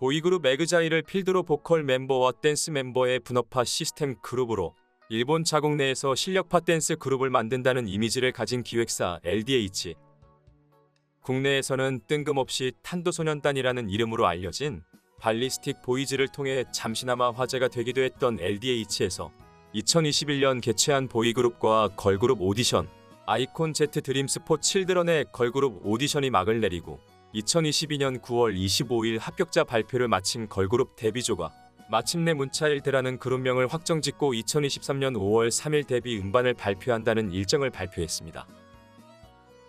보이그룹 에그자일을 필두로 보컬 멤버와 댄스 멤버의 분업화 시스템 그룹으로 일본 자국 내에서 실력파 댄스 그룹을 만든다는 이미지를 가진 기획사 LDH. 국내에서는 뜬금없이 탄도소년단이라는 이름으로 알려진 발리스틱 보이즈를 통해 잠시나마 화제가 되기도 했던 LDH에서 2021년 개최한 보이그룹과 걸그룹 오디션 아이콘 제트 드림스포 칠드런의 걸그룹 오디션이 막을 내리고 2022년 9월 25일 합격자 발표를 마친 걸그룹 데뷔조가 마침내 문차일드라는 그룹명을 확정짓고 2023년 5월 3일 데뷔 음반을 발표한다는 일정을 발표했습니다.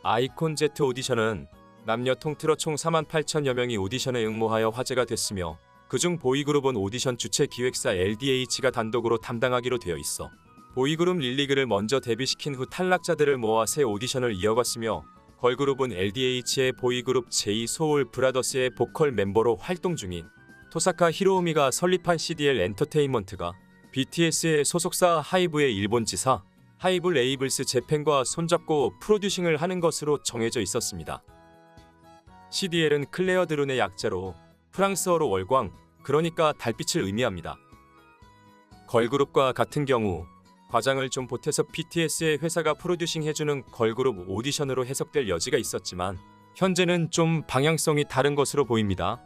아이콘 제트 오디션은 남녀 통틀어 총 4만 8천여 명이 오디션에 응모하여 화제가 됐으며 그중 보이그룹은 오디션 주최 기획사 LDH가 단독으로 담당하기로 되어 있어 보이그룹 릴리그를 먼저 데뷔시킨 후 탈락자들을 모아 새 오디션을 이어갔으며 걸그룹은 LDH의 보이그룹 j 소울 브라더스의 보컬 멤버로 활동 중인 토사카 히로우미가 설립한 CDL 엔터테인먼트가 BTS의 소속사 하이브의 일본 지사 하이브 레이블스 재팬과 손잡고 프로듀싱을 하는 것으로 정해져 있었습니다. CDL은 클레어 드룬의 약자로 프랑스어로 월광, 그러니까 달빛을 의미합니다. 걸그룹과 같은 경우 과장을 좀 보태서 BTS의 회사가 프로듀싱 해주는 걸그룹 오디션으로 해석될 여지가 있었지만 현재는 좀 방향성이 다른 것으로 보입니다.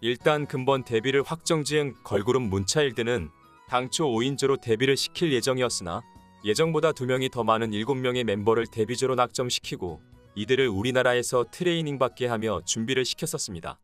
일단 근본 데뷔를 확정지은 걸그룹 문차일드는 당초 5인조로 데뷔를 시킬 예정이었으나 예정보다 2명이 더 많은 7명의 멤버를 데뷔조로 낙점시키고 이들을 우리나라에서 트레이닝 받게 하며 준비를 시켰었습니다.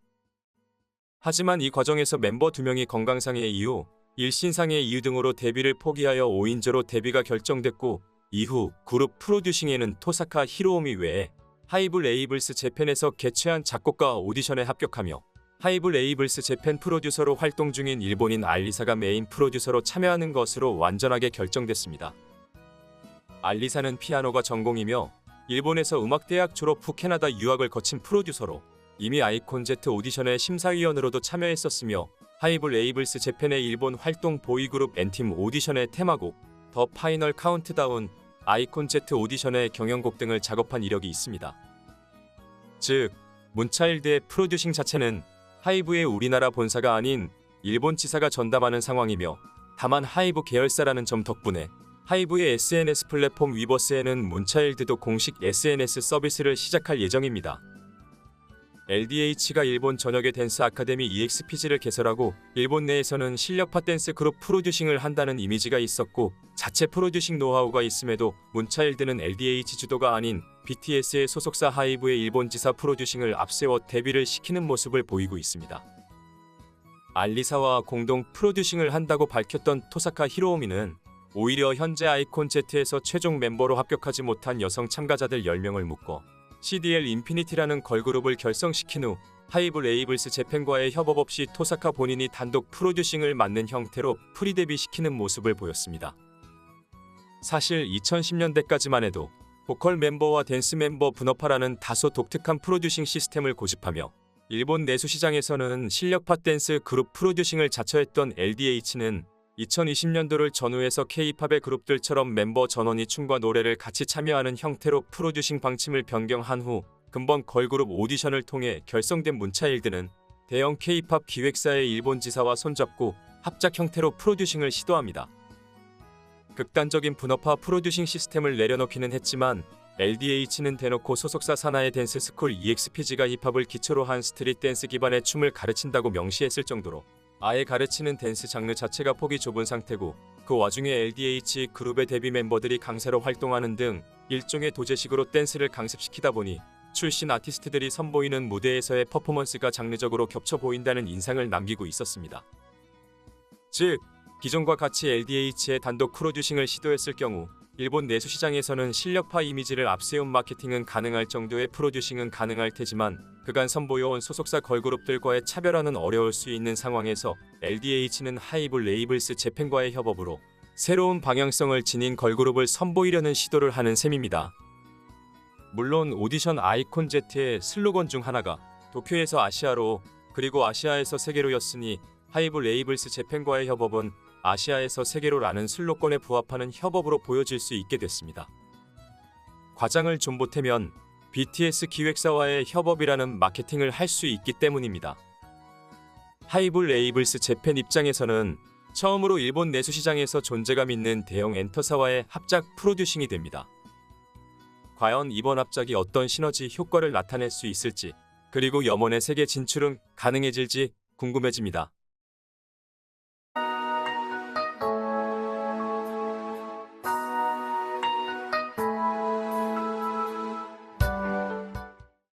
하지만 이 과정에서 멤버 2명이 건강상의 이유, 일신상의 이유 등으로 데뷔를 포기하여 5인조로 데뷔가 결정됐고 이후 그룹 프로듀싱에는 토사카 히로오미 외에 하이브 레이블스 재팬에서 개최한 작곡가 오디션에 합격하며 하이브 레이블스 재팬 프로듀서로 활동 중인 일본인 알리사가 메인 프로듀서로 참여하는 것으로 완전하게 결정됐습니다. 알리사는 피아노가 전공이며 일본에서 음악대학 졸업 후 캐나다 유학을 거친 프로듀서로 이미 아이콘 제트 오디션의 심사위원으로도 참여했었으며 하이브 레이블스 재팬의 일본 활동 보이그룹 엔팀 오디션의 테마곡 더 파이널 카운트다운 아이콘 제트 오디션의 경연곡 등을 작업한 이력이 있습니다. 즉, 문차일드의 프로듀싱 자체는 하이브의 우리나라 본사가 아닌 일본 지사가 전담하는 상황이며 다만 하이브 계열사라는 점 덕분에 하이브의 SNS 플랫폼 위버스에는 문차일드도 공식 SNS 서비스를 시작할 예정입니다. LDH가 일본 전역의 댄스 아카데미 EXPG를 개설하고 일본 내에서는 실력파 댄스 그룹 프로듀싱을 한다는 이미지가 있었고 자체 프로듀싱 노하우가 있음에도 문차일드는 LDH 주도가 아닌 BTS의 소속사 하이브의 일본 지사 프로듀싱을 앞세워 데뷔를 시키는 모습을 보이고 있습니다. 알리사와 공동 프로듀싱을 한다고 밝혔던 토사카 히로오미는 오히려 현재 아이콘 Z에서 최종 멤버로 합격하지 못한 여성 참가자들 10명을 묶어 CDL 인피니티라는 걸그룹을 결성시킨 후 하이브 레이블스 재팬과의 협업 없이 토사카 본인이 단독 프로듀싱을 맡는 형태로 프리데뷔시키는 모습을 보였습니다. 사실 2010년대까지만 해도 보컬 멤버와 댄스 멤버 분업화라는 다소 독특한 프로듀싱 시스템을 고집하며 일본 내수 시장에서는 실력파 댄스 그룹 프로듀싱을 자처했던 LDH는 2020년도를 전후해서 K-팝의 그룹들처럼 멤버 전원이 춤과 노래를 같이 참여하는 형태로 프로듀싱 방침을 변경한 후 근본 걸그룹 오디션을 통해 결성된 문차일드는 대형 K-팝 기획사의 일본 지사와 손잡고 합작 형태로 프로듀싱을 시도합니다. 극단적인 분업화 프로듀싱 시스템을 내려놓기는 했지만 LDH는 대놓고 소속사 사나의 댄스 스쿨 EXPG가 힙합을 기초로 한 스트릿 댄스 기반의 춤을 가르친다고 명시했을 정도로 아예 가르치는 댄스 장르 자체가 폭이 좁은 상태고 그 와중에 LDH 그룹의 데뷔 멤버들이 강사로 활동하는 등 일종의 도제식으로 댄스를 강습시키다 보니 출신 아티스트들이 선보이는 무대에서의 퍼포먼스가 장르적으로 겹쳐 보인다는 인상을 남기고 있었습니다. 즉, 기존과 같이 LDH의 단독 프로듀싱을 시도했을 경우 일본 내수 시장에서는 실력파 이미지를 앞세운 마케팅은 가능할 정도의 프로듀싱은 가능할 테지만 그간 선보여온 소속사 걸그룹들과의 차별화는 어려울 수 있는 상황에서 LDH는 하이브 레이블스 재팬과의 협업으로 새로운 방향성을 지닌 걸그룹을 선보이려는 시도를 하는 셈입니다. 물론 오디션 아이콘 Z의 슬로건 중 하나가 도쿄에서 아시아로 그리고 아시아에서 세계로였으니 하이브 레이블스 재팬과의 협업은 아시아에서 세계로라는 슬로건에 부합하는 협업으로 보여질 수 있게 됐습니다. 과장을 좀 보태면 BTS 기획사와의 협업이라는 마케팅을 할 수 있기 때문입니다. 하이블 레이블스 재팬 입장에서는 처음으로 일본 내수 시장에서 존재감 있는 대형 엔터사와의 합작 프로듀싱이 됩니다. 과연 이번 합작이 어떤 시너지 효과를 나타낼 수 있을지 그리고 염원의 세계 진출은 가능해질지 궁금해집니다.